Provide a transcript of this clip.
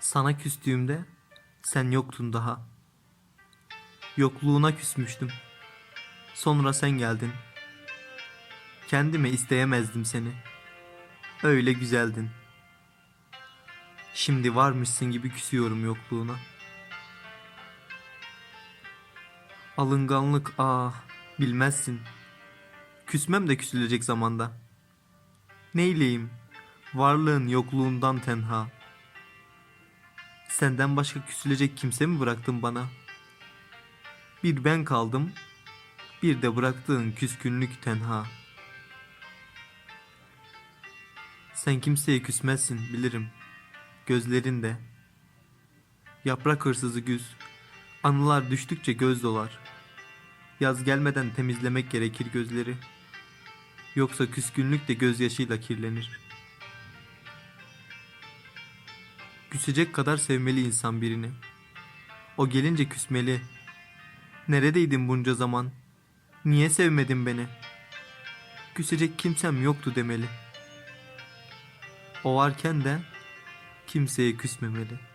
Sana küstüğümde sen yoktun daha. Yokluğuna küsmüştüm. Sonra sen geldin. Kendime isteyemezdim seni. Öyle güzeldin. Şimdi varmışsın gibi küsüyorum yokluğuna. Alınganlık ah bilmezsin. Küsmem de küsülecek zamanda. Neyleyim? Varlığın yokluğundan tenha. Senden başka küsülecek kimse mi bıraktın bana? Bir ben kaldım, bir de bıraktığın küskünlük tenha. Sen kimseye küsmezsin bilirim. Gözlerinde. Yaprak hırsızı güz. Anılar düştükçe göz dolar. Yaz gelmeden temizlemek gerekir gözleri. Yoksa küskünlük de gözyaşıyla kirlenir. Küsecek kadar sevmeli insan birini. O gelince küsmeli. Neredeydin bunca zaman? Niye sevmedin beni? Küsecek kimsem yoktu demeli. O varken de kimseye küsmemeli.